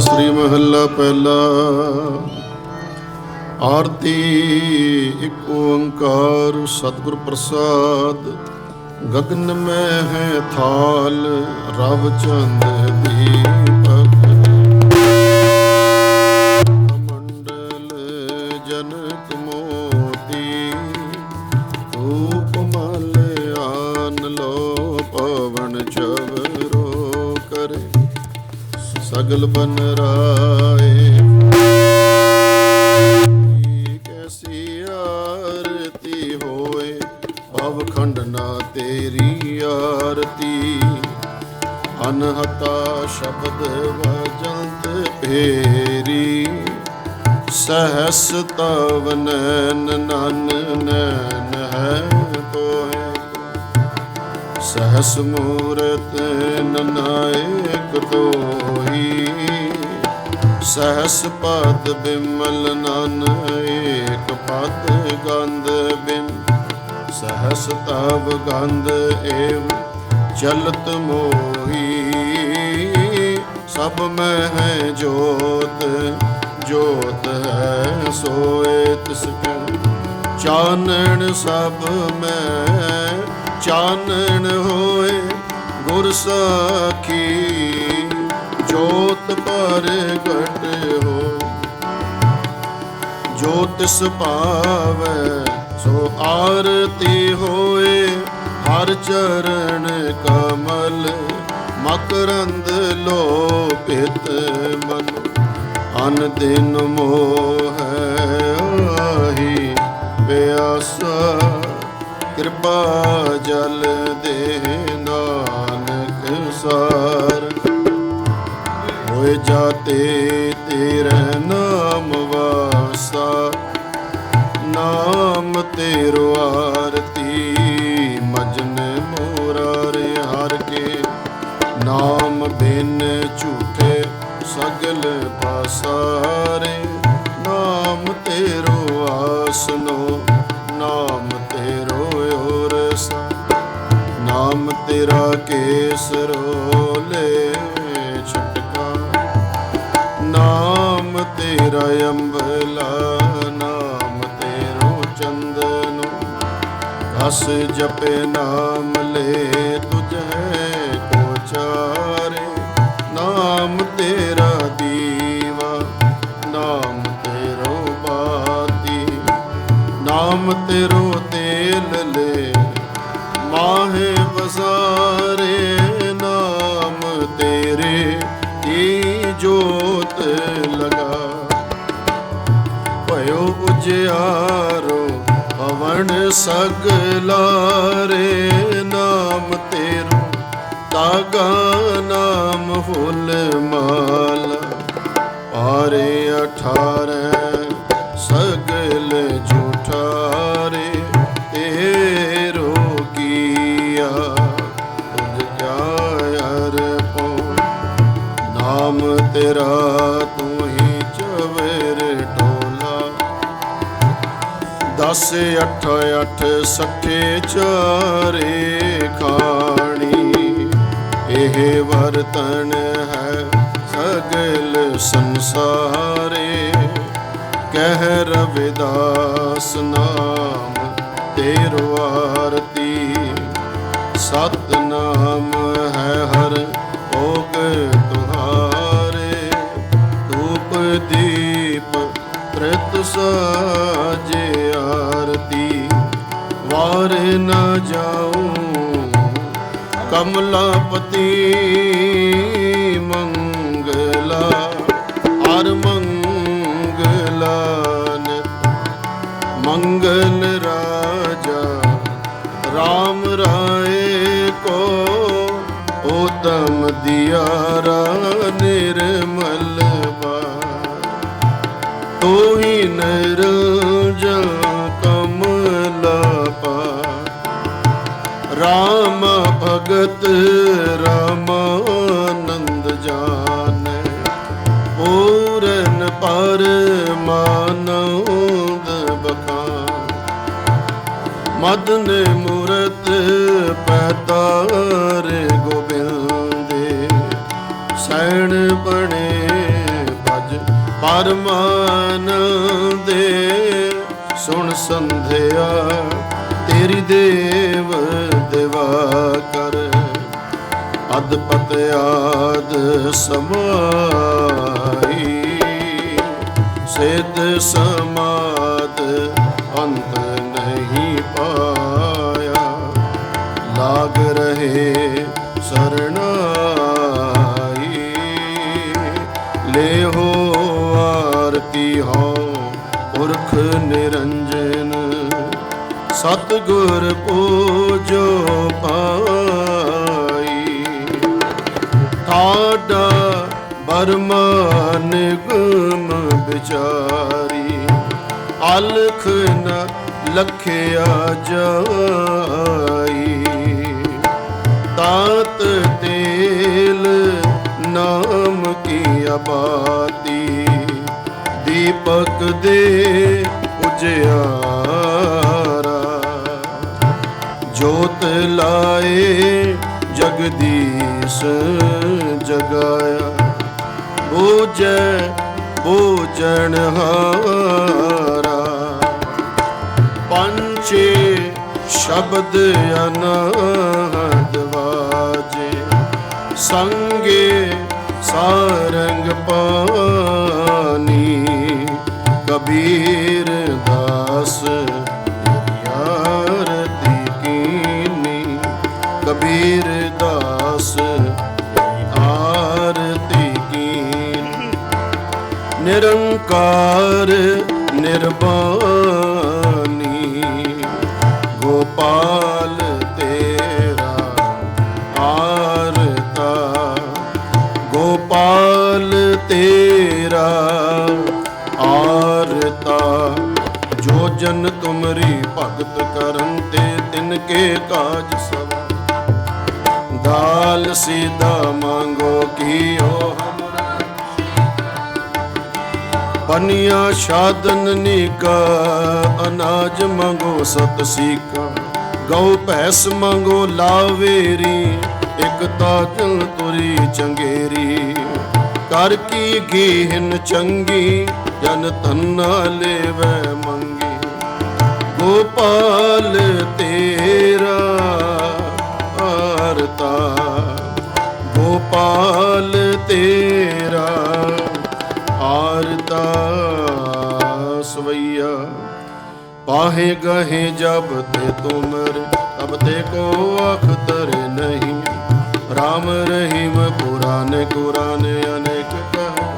ਸ਼ਾਸਤਰੀ ਮਹੱਲਾ ਪਹਿਲਾ। ਆਰਤੀ, ਇੱਕ ਓੰਕਾਰ, ਸਤਿਗੁਰ ਪ੍ਰਸਾਦ। ਗਗਨ ਮੈਂ ਹੈ ਥਾਲ, ਰਵ ਚੰਦ ਦੀ। ਸਗਲ ਬਨ ਰਾਏ। ਕੈਸੀ ਆਰਤੀ ਹੋਏ ਭਵ ਖੰਡਨਾ ਤੇਰੀ ਆਰਤੀ। ਅਨਹਤਾ ਸ਼ਬਦ ਵਜੰਤ ਫੇਰੀ ਸਹਸ ਤਵ ਨੈਨ ਨਨ ਨੈਨ ਹੈ ਤੋਏ ਸਹਸ ਮੂਰਤ ਨਨਾਇਕ ਤੋਹੀ ਸਹਸ ਪਦ ਬਿਮਲ ਨਨ, ਏਕ ਪਦ ਗੰਧ ਬਿਮ। ਸਹਸ ਤਵ ਗੰਧ ਏਵ, ਚਲਤ ਮੋਹੀ। ਸਭ ਮੈਂ ਹੈ ਜੋਤ ਜੋਤ ਹੈ ਸੋਏ ਤਿਸ ਕੈ। ਚਾਨਣ ਸਭ ਮੈਂ ਚਾਨਣ ਹੋਏ ਗੁਰ ਸਾਖੀ। ਜੋਤ ਪ੍ਰਗਟ ਹੋ। ਜੋ ਤਿਸ ਸੋ ਆਰਤੀ ਹੋਏ, ਹਰ ਚਰਨ ਕਮਲ, ਮਕਰੰਦ ਲੋਪਿਤ ਮਨ। ਅਨ ਦਿਨ ਮੋਹ ਆਹੀ ਪਿਆਸਾ, ਕਿਰਪਾ ਜਲ ਦੇ ਨਾਨਕ ਸਾਰ ਹੋਏ ਜਾਤੇ ਤੇਰੇ ਨਾਮ ਵਾਸਾ। ਨਾਮ ਤੇਰੋ ਆਰਤੀ, ਮਜਨ ਮੋਰਾਰੇ ਹਰ ਕੇ। ਨਾਮ ਬਿਨ ਝੂਠੇ ਸਗਲ ਪਾਸਾਰੇ ਨਾਮ ਤੇਰੋ ਆਸਨੋ, ਨਾਮ ਤੇਰੋ ਔਰਸਾ ਨਾਮ ਤੇਰਾ ਕੇਸਰੋਲੇ ਛਟਕਾ ਅੰਬਲਾ ਨਾਮ ਤੇਰੋ ਚੰਦਨੋ ਹਸ ਜਪੇ ਨਾਮ ਲੈ ਤੁਝੇ ਕੋ ਚਾਰੇ। ਨਾਮ ਤੇਰਾ ਦੀਵਾ, ਨਾਮ ਤੇਰੋ ਬਾਤੀ। ਨਾਮ ਤੇਰੋ ਤੇਲ ਲੈ, ਮਾਹੇ ਵਸਾਰੇ ਭਇਓ ਉਜਿਆਰੋ ਪਵਨ ਸਗਲਾਰੇ ਨਾਮ ਤੇਰੋ ਤਾਗਾ ਨਾਮ ਫੁੱਲ ਮਾਲਾ ਦਸ ਅੱਠ ਅੱਠ ਸੱਠੇ ਚਾਰੇ ਖਾਣੀ। ਇਹ ਵਰਤਨ ਹੈ ਸਗਲ ਸੰਸਾਰੇ। ਕਹਿ ਰਵਿਦਾਸ ਨਾਮ ਤੇਰੋ ਆਰਤੀ। ਸਤਨਾਮ ਹੈ ਹਰ ਭੋਗ ਤੁਹਾਰੇ। ਧੂਪ ਦੀਪ ਤ੍ਰਿਤ ਸਾਜੇ ਵਾਰ ਨ ਜਾਉ। ਕਮਲਾਪਤੀ ਮੰਗਲਾ, ਹਰ ਮੰਗਲਾ ਮੰਗਲ ਰਾਜਾ, ਰਾਮ ਰਾਏ ਕੋ ਉਤਮ ਦਿਆਰਾ ਨਿਰਮਲ ਤੋਹੀ ਨਿਰਜਲ ਭਗਤ ਰਾਮਾਨੰਦ ਜਾਣੈ। ਪੂਰਨ ਪਰਮਾਨੰਦ ਬਖਾਨ। ਮਦਨ ਮੂਰਤ ਪੈਤਾਰ ਗੋਬਿੰਦੇ ਸੈਣ ਬਣੇ ਪਰਮਾਨ ਦੇ ਸੁਣ ਸੰਧਿਆ ਤੇਰੀ ਦੇਵ ਦਿਵਾ ਕਰ ਅਦਪਤ ਆਦ ਸਮਾਈ। ਸਿਧ ਸਮਾਦ ਅੰਤ ਨਹੀਂ ਪਾਇਆ। ਲਾਗ ਰਹੇ ਸਰਣਾਈ। ਲੈ ਹੋ ਆਰਤੀ ਹੋ ਪੁਰਖ ਨਿਰੰਜਨ। ਸਤਗੁਰ ਪੂਜੋ ਪਾ ਤਾਡਾ ਬਰਮਾਨ ਗੁਮ ਵਿਚਾਰੀ। ਅਲਖ ਨ ਲਖਿਆ ਜਾਈ। ਤਾਤ ਤੇਲ ਨਾਮ ਕੀ ਆਬਾਤੀ ਦੀਪਕ ਦੇ ਉਜਿਆਰਾ। ਜੋਤ ਲਾਏ ਜਗਦੀਸ਼ ਜਗਾਇਆ। ਬੋਜੈ ਬੋਜਣ ਹਾਰਾ। ਪੰਚੇ ਸ਼ਬਦ ਅਨਹਦ ਵਾਜੇ। ਸੰਗੇ ਸਾਰੰਗ ਪਾਨੀ ਕਬੀਰ ਨਿਰੰਕਾਰ ਨਿਰਬਾਨੀ ਗੋਪਾਲ ਤੇਰਾ ਆਰਤਾ। ਗੋਪਾਲ ਤੇਰਾ ਆਰਤਾ। ਜੋ ਜਨ ਤੁਮਰੀ ਭਗਤ ਕਰਨ ਤੇ ਤਿਨ ਕੇ ਕਾਜ ਸਭ ਦਾਲ ਸੀਦਾ ਮੰਗੋ ਕੀਓ ਹਮਰਾ ਪਨੀਆ ਸ਼ਾਦਨ ਨੀਕਾ, ਅਨਾਜ ਮੰਗੋ ਸਤ ਸੀਕਾ ਗਉ ਭੈਸ ਮੰਗੋ ਲਾਵੇਰੀ ਇਕ ਤਾਜਲ ਤੁਰੀ ਚੰਗੇਰੀ। ਕਰ ਕੀ ਗੀਹਨ ਚੰਗੀ, ਜਨ ਤੰਨਾ ਲੇਵੈ ਮੰਗੀ। ਗੋਪਾਲ ਤੇਰਾ ਆਰਤਾ, ਗੋਪਾਲ ਤੇਰਾ ਆਰਤਾ ਸਵਈਆ। ਪਾਹੇ ਗਹੇ ਜਬ ਤੇ ਤੁਮਰ ਤਬ ਤੇ ਕੋ ਅਖਤਰ ਨਹੀਂ। RAM ਰਹੀਮ ਕੁਰਾਨ ਕੁਰਾਨ ਅਨੇਕ ਕਹੈ।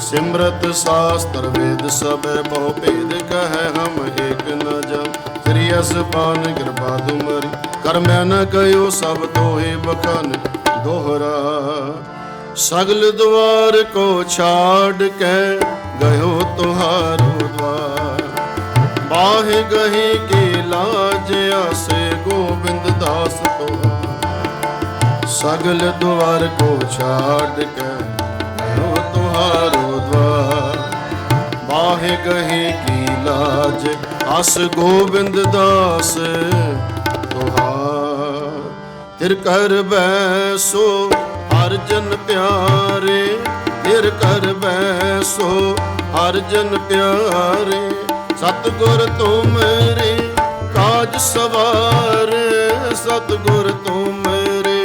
ਸਿਮਰਤ ਸ਼ਾਸਤਰ ਵੇਦ ਸਭੈ ਬਹੁ ਭੇਦ ਕਹੈ, ਹਮ ਏਕ ਨ ਜਮ ਸ੍ਰੀ ਅਸਪਾਨ ਕਿਰਪਾ ਤੁਮਰੀ, ਕਰਮੈ ਨ ਕਯੋ ਸਭ ਤੋਹੇ ਬਖਨ। ਦੋਹਰਾ ਸਗਲ ਦਵਾਰ ਕੋ ਛਾੜ ਕੇ ਗਇਓ ਤੁਹਾਰੋ ਦਵਾਰ। ਬਾਹੇ ਗਹੇ ਕੀ ਲਾਜ ਆਸੇ ਗੋਬਿੰਦ ਦਾਸ ਤੋਹਾ ਸਗਲ ਦੁਆਰ ਕੋ ਛਾੜ ਕੇ ਗਇਓ ਤੁਹਾਰੋ ਦਵਾਰ। ਬਾਹੇ ਗਹੀ ਕੀ ਲਾਜ ਅਸ ਗੋਬਿੰਦ ਦਾਸ। ਤੁਹਾਰ, ਤਿਰ ਕਰ ਬੈਸੋ ਹਰ ਜਨ ਪਿਆਰੇ ਤਿਰ ਕਰ ਬੈਸੋ, ਹਰ ਜਨ ਪਿਆਰੇ। ਸਤਗੁਰ ਤੁਮਰੇ ਕਾਜ ਸਵਾਰ, ਸਤਗੁਰ ਤੁਮਰੇ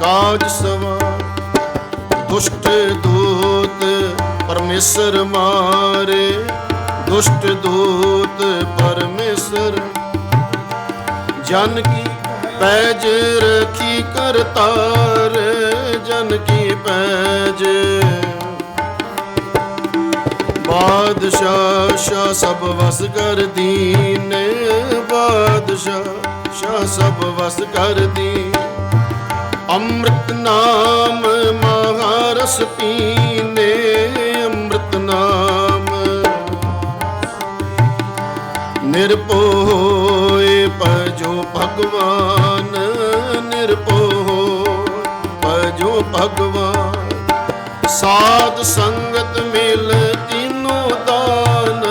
ਕਾਜ ਸਵਾਰ। ਦੁਸ਼ਟ ਦੂਤ ਪਰਮੇਸ਼ਰ ਮਾਰੇ, ਦੁਸ਼ਟ ਦੂਤ ਪਰਮੇਸ਼ਰ। ਜਨ ਕੀ ਪੈਜ ਰਖੀ ਕਰਤਾਰ ਜਨ ਕੀ ਪੈਜ। ਬਾਦਸ਼ਾਹ, ਸ਼ਾਹ ਸਭ ਵਸ ਕਰ ਦੀਨ। ਬਾਦਸ਼ਾਹ, ਸ਼ਾਹ ਸਭ ਵਸ ਕਰ ਦੀਨ। ਅੰਮ੍ਰਿਤ ਨਾਮ ਮਹਾਰਸ ਪੀਨੇ। ਅੰਮ੍ਰਿਤ ਨਾਮ ਨਿਰਭਉ ਜੋ ਭਗਵਾਨ ਨਿਰਭਉ ਜੋ ਭਗਵਾਨ ਸਾਧ ਸੰਗਤ ਮਿਲ ਕਿਨੋ ਦਾਨ,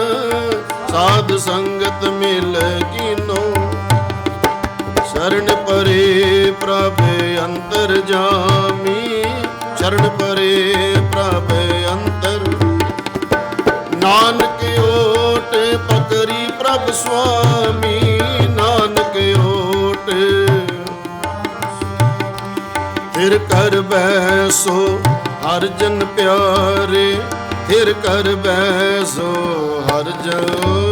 ਸਾਧ ਸੰਗਤ ਮਿਲ ਕਿਨੋ ਸ਼ਰਨ ਪਰੇ ਪ੍ਰਭ ਅੰਤਰ ਜਾਮੀ ਸ਼ਰਨ ਪਰੇ ਪ੍ਰਭ ਅੰਤਰ। ਨਾਨਕ ਓਟ ਪਕਰੀ ਪ੍ਰਭ ਸੁਆਮੀ ਫਿਰ ਕਰ ਬੈਸੋ ਹਰ ਜਨ ਪਿਆਰੇ ਫਿਰ ਕਰ ਬੈਸੋ ਹਰ ਜਨ